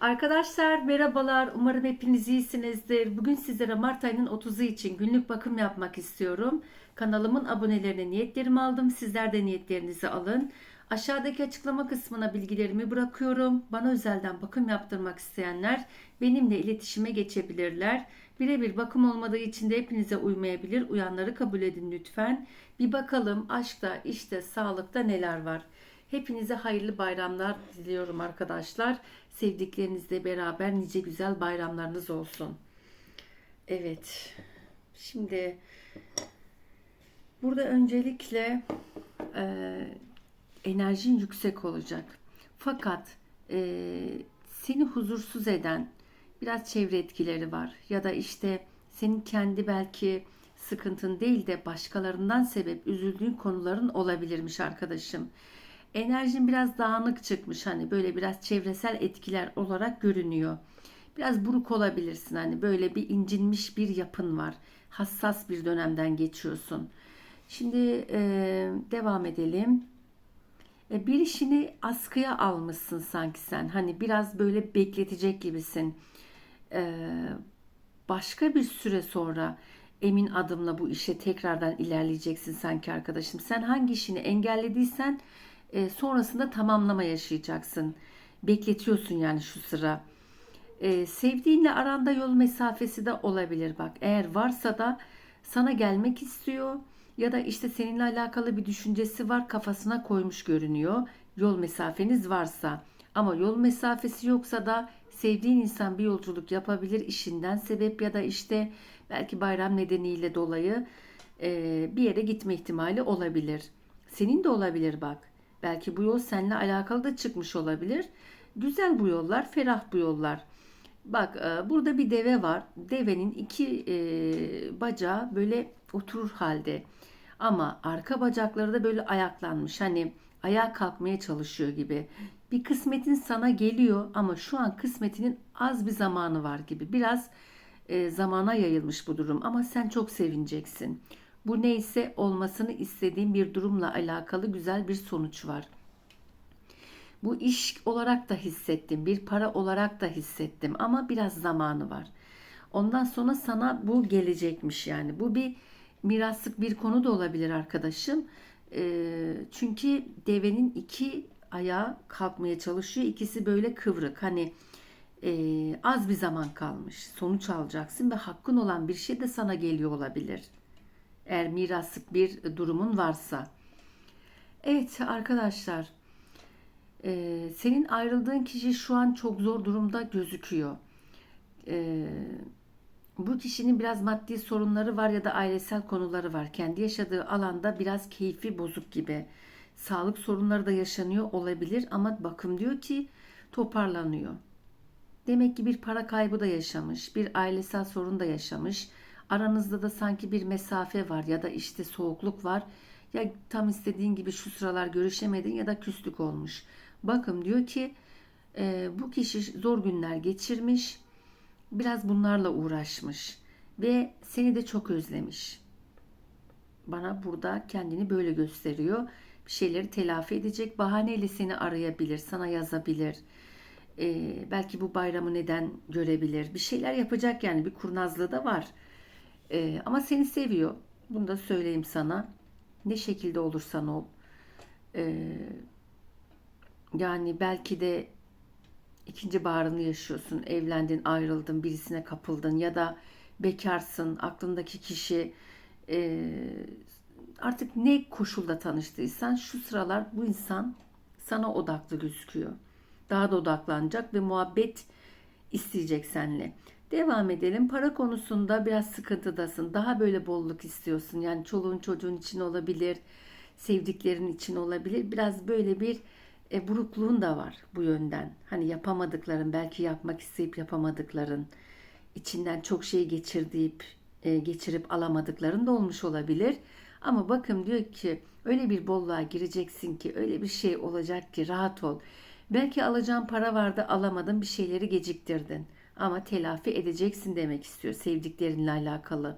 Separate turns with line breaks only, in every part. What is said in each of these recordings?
Arkadaşlar merhabalar. Umarım hepiniz iyisinizdir. Bugün sizlere Mart ayının 30'u için günlük bakım yapmak istiyorum. Kanalımın abonelerine niyetlerimi aldım. Sizler de niyetlerinizi alın. Aşağıdaki açıklama kısmına bilgilerimi bırakıyorum. Bana özelden bakım yaptırmak isteyenler benimle iletişime geçebilirler. Birebir bakım olmadığı için de hepinize uymayabilir. Uyanları kabul edin lütfen. Bir bakalım aşkta, işte, sağlıkta neler var. Hepinize hayırlı bayramlar diliyorum arkadaşlar. Sevdiklerinizle beraber nice güzel bayramlarınız olsun. Evet. Şimdi burada öncelikle e, enerjin yüksek olacak. Fakat e, seni huzursuz eden biraz çevre etkileri var. Ya da işte senin kendi belki sıkıntın değil de başkalarından sebep üzüldüğün konuların olabilirmiş arkadaşım enerjin biraz dağınık çıkmış hani böyle biraz çevresel etkiler olarak görünüyor. Biraz buruk olabilirsin hani böyle bir incinmiş bir yapın var. Hassas bir dönemden geçiyorsun. Şimdi e, devam edelim. E, bir işini askıya almışsın sanki sen. Hani biraz böyle bekletecek gibisin. E, başka bir süre sonra emin adımla bu işe tekrardan ilerleyeceksin sanki arkadaşım. Sen hangi işini engellediysen e, sonrasında tamamlama yaşayacaksın. Bekletiyorsun yani şu sıra. E, sevdiğinle aranda yol mesafesi de olabilir bak. Eğer varsa da sana gelmek istiyor ya da işte seninle alakalı bir düşüncesi var kafasına koymuş görünüyor. Yol mesafeniz varsa ama yol mesafesi yoksa da sevdiğin insan bir yolculuk yapabilir işinden sebep ya da işte belki bayram nedeniyle dolayı e, bir yere gitme ihtimali olabilir. Senin de olabilir bak. Belki bu yol seninle alakalı da çıkmış olabilir. Güzel bu yollar, ferah bu yollar. Bak e, burada bir deve var. Devenin iki e, bacağı böyle oturur halde. Ama arka bacakları da böyle ayaklanmış. Hani ayağa kalkmaya çalışıyor gibi. Bir kısmetin sana geliyor ama şu an kısmetinin az bir zamanı var gibi. Biraz e, zamana yayılmış bu durum ama sen çok sevineceksin. Bu neyse olmasını istediğim bir durumla alakalı güzel bir sonuç var. Bu iş olarak da hissettim, bir para olarak da hissettim ama biraz zamanı var. Ondan sonra sana bu gelecekmiş yani. Bu bir miraslık bir konu da olabilir arkadaşım. E, çünkü devenin iki ayağı kalkmaya çalışıyor. İkisi böyle kıvrık. Hani e, az bir zaman kalmış. Sonuç alacaksın ve hakkın olan bir şey de sana geliyor olabilir. Eğer miraslık bir durumun varsa. Evet arkadaşlar. E, senin ayrıldığın kişi şu an çok zor durumda gözüküyor. E, bu kişinin biraz maddi sorunları var ya da ailesel konuları var. Kendi yaşadığı alanda biraz keyfi bozuk gibi. Sağlık sorunları da yaşanıyor olabilir ama bakım diyor ki toparlanıyor. Demek ki bir para kaybı da yaşamış, bir ailesel sorun da yaşamış. Aranızda da sanki bir mesafe var ya da işte soğukluk var. Ya tam istediğin gibi şu sıralar görüşemedin ya da küslük olmuş. Bakın diyor ki e, bu kişi zor günler geçirmiş. Biraz bunlarla uğraşmış ve seni de çok özlemiş. Bana burada kendini böyle gösteriyor. Bir şeyleri telafi edecek bahaneyle seni arayabilir, sana yazabilir. Ee, belki bu bayramı neden görebilir. Bir şeyler yapacak yani bir kurnazlığı da var. Ee, ama seni seviyor. Bunu da söyleyeyim sana. Ne şekilde olursan ol. Ee, yani belki de ikinci baharını yaşıyorsun. Evlendin, ayrıldın, birisine kapıldın ya da bekarsın. Aklındaki kişi e, artık ne koşulda tanıştıysan şu sıralar bu insan sana odaklı gözüküyor. Daha da odaklanacak ve muhabbet isteyecek seninle. Devam edelim. Para konusunda biraz sıkıntıdasın. Daha böyle bolluk istiyorsun. Yani çoluğun çocuğun için olabilir. Sevdiklerin için olabilir. Biraz böyle bir e, burukluğun da var bu yönden. Hani yapamadıkların, belki yapmak isteyip yapamadıkların, içinden çok şey geçirdiğip e, geçirip alamadıkların da olmuş olabilir. Ama bakın diyor ki öyle bir bolluğa gireceksin ki öyle bir şey olacak ki rahat ol. Belki alacağın para vardı alamadın bir şeyleri geciktirdin. Ama telafi edeceksin demek istiyor sevdiklerinle alakalı.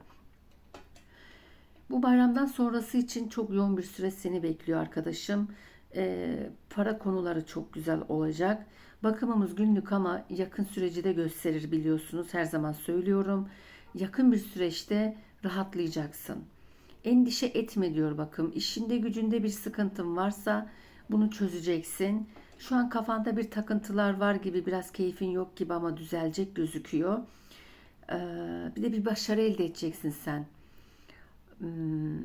Bu bayramdan sonrası için çok yoğun bir süre seni bekliyor arkadaşım. Ee, para konuları çok güzel olacak. Bakımımız günlük ama yakın süreci de gösterir biliyorsunuz. Her zaman söylüyorum. Yakın bir süreçte rahatlayacaksın. Endişe etme diyor bakım. İşinde gücünde bir sıkıntın varsa bunu çözeceksin. Şu an kafanda bir takıntılar var gibi biraz keyfin yok gibi ama düzelecek gözüküyor. Ee, bir de bir başarı elde edeceksin sen. Hmm,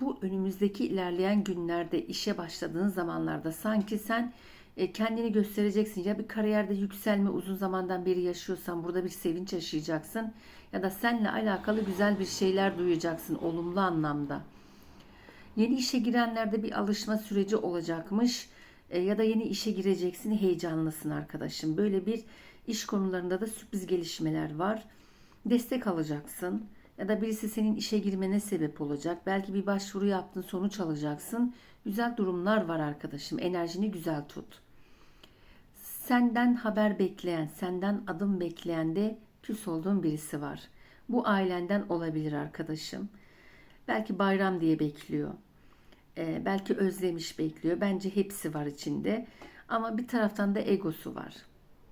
bu önümüzdeki ilerleyen günlerde işe başladığın zamanlarda sanki sen e, kendini göstereceksin. Ya bir kariyerde yükselme uzun zamandan beri yaşıyorsan burada bir sevinç yaşayacaksın. Ya da seninle alakalı güzel bir şeyler duyacaksın olumlu anlamda. Yeni işe girenlerde bir alışma süreci olacakmış. E, ya da yeni işe gireceksin heyecanlısın arkadaşım. Böyle bir iş konularında da sürpriz gelişmeler var. Destek alacaksın ya da birisi senin işe girmene sebep olacak. Belki bir başvuru yaptın, sonuç alacaksın. Güzel durumlar var arkadaşım. Enerjini güzel tut. Senden haber bekleyen, senden adım bekleyen de küs olduğun birisi var. Bu ailenden olabilir arkadaşım. Belki bayram diye bekliyor. Ee, belki özlemiş bekliyor. Bence hepsi var içinde. Ama bir taraftan da egosu var.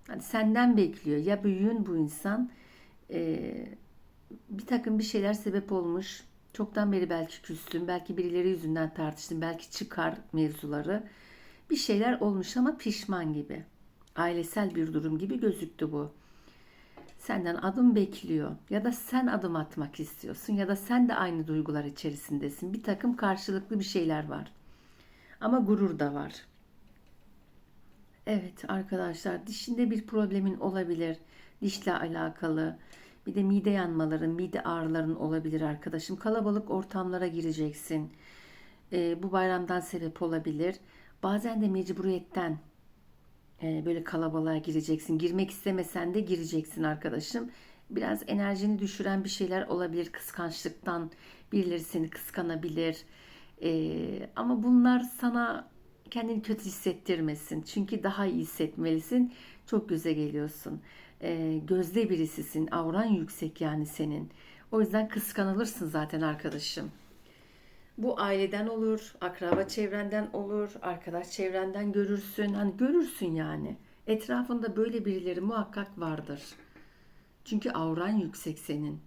Hani senden bekliyor. Ya büyüğün bu insan e, bir takım bir şeyler sebep olmuş. Çoktan beri belki küstüm, belki birileri yüzünden tartıştım, belki çıkar mevzuları. Bir şeyler olmuş ama pişman gibi. Ailesel bir durum gibi gözüktü bu. Senden adım bekliyor ya da sen adım atmak istiyorsun ya da sen de aynı duygular içerisindesin. Bir takım karşılıklı bir şeyler var. Ama gurur da var. Evet arkadaşlar dişinde bir problemin olabilir. Dişle alakalı bir de mide yanmaların, mide ağrıların olabilir arkadaşım. Kalabalık ortamlara gireceksin. E, bu bayramdan sebep olabilir. Bazen de mecburiyetten böyle kalabalığa gireceksin. Girmek istemesen de gireceksin arkadaşım. Biraz enerjini düşüren bir şeyler olabilir. Kıskançlıktan birileri seni kıskanabilir. E, ama bunlar sana kendini kötü hissettirmesin. Çünkü daha iyi hissetmelisin. Çok göze geliyorsun e, gözde birisisin. Avran yüksek yani senin. O yüzden kıskanılırsın zaten arkadaşım. Bu aileden olur, akraba çevrenden olur, arkadaş çevrenden görürsün. Hani görürsün yani. Etrafında böyle birileri muhakkak vardır. Çünkü avran yüksek senin.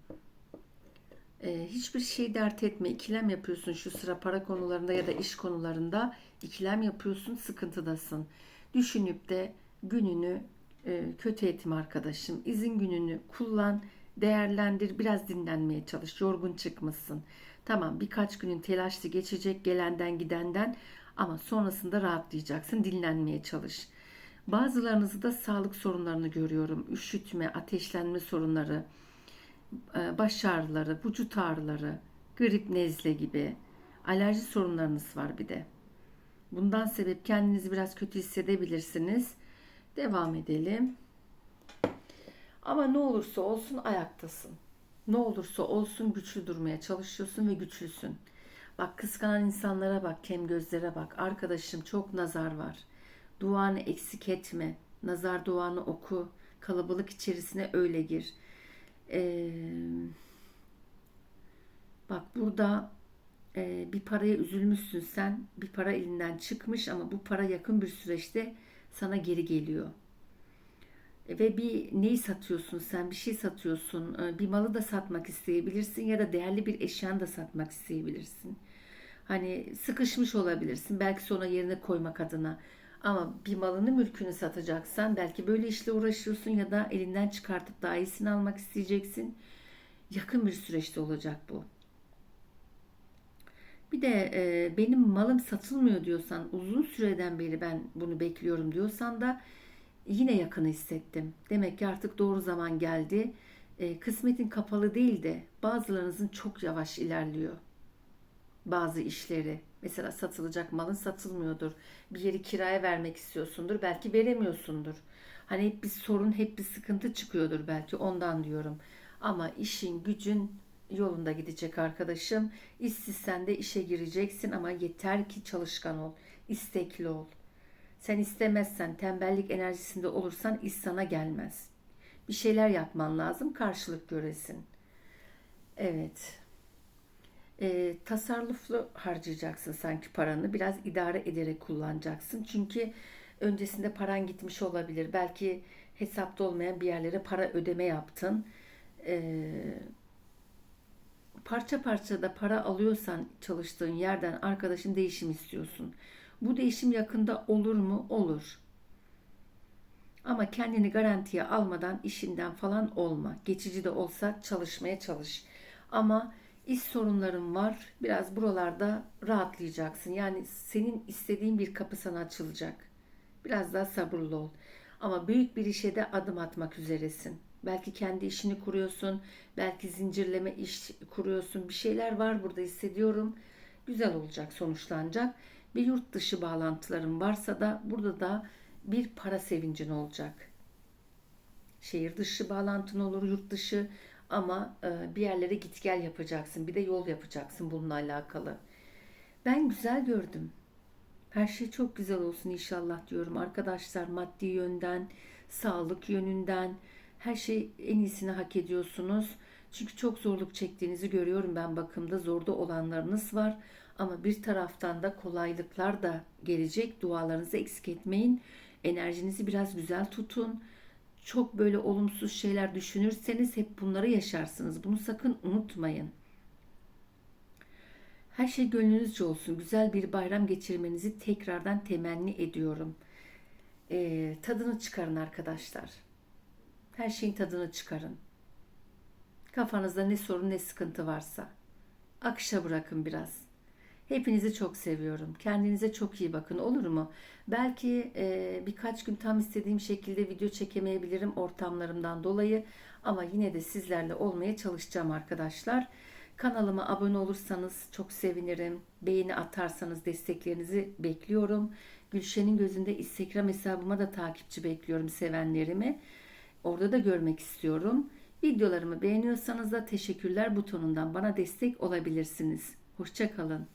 Ee, hiçbir şey dert etme. İkilem yapıyorsun şu sıra para konularında ya da iş konularında. ikilem yapıyorsun, sıkıntıdasın. Düşünüp de gününü e, kötü eğitim arkadaşım. İzin gününü kullan, değerlendir, biraz dinlenmeye çalış. Yorgun çıkmışsın. Tamam birkaç günün telaşlı geçecek gelenden gidenden ama sonrasında rahatlayacaksın. Dinlenmeye çalış. Bazılarınızı da sağlık sorunlarını görüyorum. Üşütme, ateşlenme sorunları, e, baş ağrıları, vücut ağrıları, grip, nezle gibi alerji sorunlarınız var bir de. Bundan sebep kendinizi biraz kötü hissedebilirsiniz. Devam edelim. Ama ne olursa olsun ayaktasın. Ne olursa olsun güçlü durmaya çalışıyorsun ve güçlüsün. Bak kıskanan insanlara bak, kem gözlere bak. Arkadaşım çok nazar var. Duanı eksik etme. Nazar duanı oku. Kalabalık içerisine öyle gir. Ee, bak burada e, bir paraya üzülmüşsün sen. Bir para elinden çıkmış ama bu para yakın bir süreçte sana geri geliyor. Ve bir neyi satıyorsun sen? Bir şey satıyorsun. Ee, bir malı da satmak isteyebilirsin ya da değerli bir eşyanı da satmak isteyebilirsin. Hani sıkışmış olabilirsin. Belki sonra yerine koymak adına. Ama bir malını mülkünü satacaksan belki böyle işle uğraşıyorsun ya da elinden çıkartıp daha iyisini almak isteyeceksin. Yakın bir süreçte olacak bu. Bir de e, benim malım satılmıyor diyorsan, uzun süreden beri ben bunu bekliyorum diyorsan da yine yakını hissettim. Demek ki artık doğru zaman geldi. E, kısmetin kapalı değil de bazılarınızın çok yavaş ilerliyor. Bazı işleri. Mesela satılacak malın satılmıyordur. Bir yeri kiraya vermek istiyorsundur. Belki veremiyorsundur. Hani hep bir sorun, hep bir sıkıntı çıkıyordur belki ondan diyorum. Ama işin, gücün yolunda gidecek arkadaşım. İşsizsen de işe gireceksin ama yeter ki çalışkan ol, istekli ol. Sen istemezsen, tembellik enerjisinde olursan iş sana gelmez. Bir şeyler yapman lazım, karşılık göresin. Evet. E, tasarruflu harcayacaksın sanki paranı. Biraz idare ederek kullanacaksın. Çünkü öncesinde paran gitmiş olabilir. Belki hesapta olmayan bir yerlere para ödeme yaptın. Ee, parça parça da para alıyorsan çalıştığın yerden arkadaşın değişim istiyorsun. Bu değişim yakında olur mu? Olur. Ama kendini garantiye almadan işinden falan olma. Geçici de olsa çalışmaya çalış. Ama iş sorunların var. Biraz buralarda rahatlayacaksın. Yani senin istediğin bir kapı sana açılacak. Biraz daha sabırlı ol. Ama büyük bir işe de adım atmak üzeresin. Belki kendi işini kuruyorsun. Belki zincirleme iş kuruyorsun. Bir şeyler var burada hissediyorum. Güzel olacak, sonuçlanacak. Bir yurt dışı bağlantıların varsa da burada da bir para sevincin olacak. Şehir dışı bağlantın olur, yurt dışı ama e, bir yerlere git gel yapacaksın. Bir de yol yapacaksın bununla alakalı. Ben güzel gördüm. Her şey çok güzel olsun inşallah diyorum arkadaşlar. Maddi yönden, sağlık yönünden her şey en iyisini hak ediyorsunuz. Çünkü çok zorluk çektiğinizi görüyorum ben bakımda. Zorda olanlarınız var. Ama bir taraftan da kolaylıklar da gelecek. Dualarınızı eksik etmeyin. Enerjinizi biraz güzel tutun. Çok böyle olumsuz şeyler düşünürseniz hep bunları yaşarsınız. Bunu sakın unutmayın. Her şey gönlünüzce olsun. Güzel bir bayram geçirmenizi tekrardan temenni ediyorum. Ee, tadını çıkarın arkadaşlar. Her şeyin tadını çıkarın. Kafanızda ne sorun ne sıkıntı varsa. Akışa bırakın biraz. Hepinizi çok seviyorum. Kendinize çok iyi bakın olur mu? Belki e, birkaç gün tam istediğim şekilde video çekemeyebilirim ortamlarımdan dolayı. Ama yine de sizlerle olmaya çalışacağım arkadaşlar. Kanalıma abone olursanız çok sevinirim. Beğeni atarsanız desteklerinizi bekliyorum. Gülşen'in gözünde Instagram hesabıma da takipçi bekliyorum sevenlerimi. Orada da görmek istiyorum. Videolarımı beğeniyorsanız da teşekkürler butonundan bana destek olabilirsiniz. Hoşçakalın.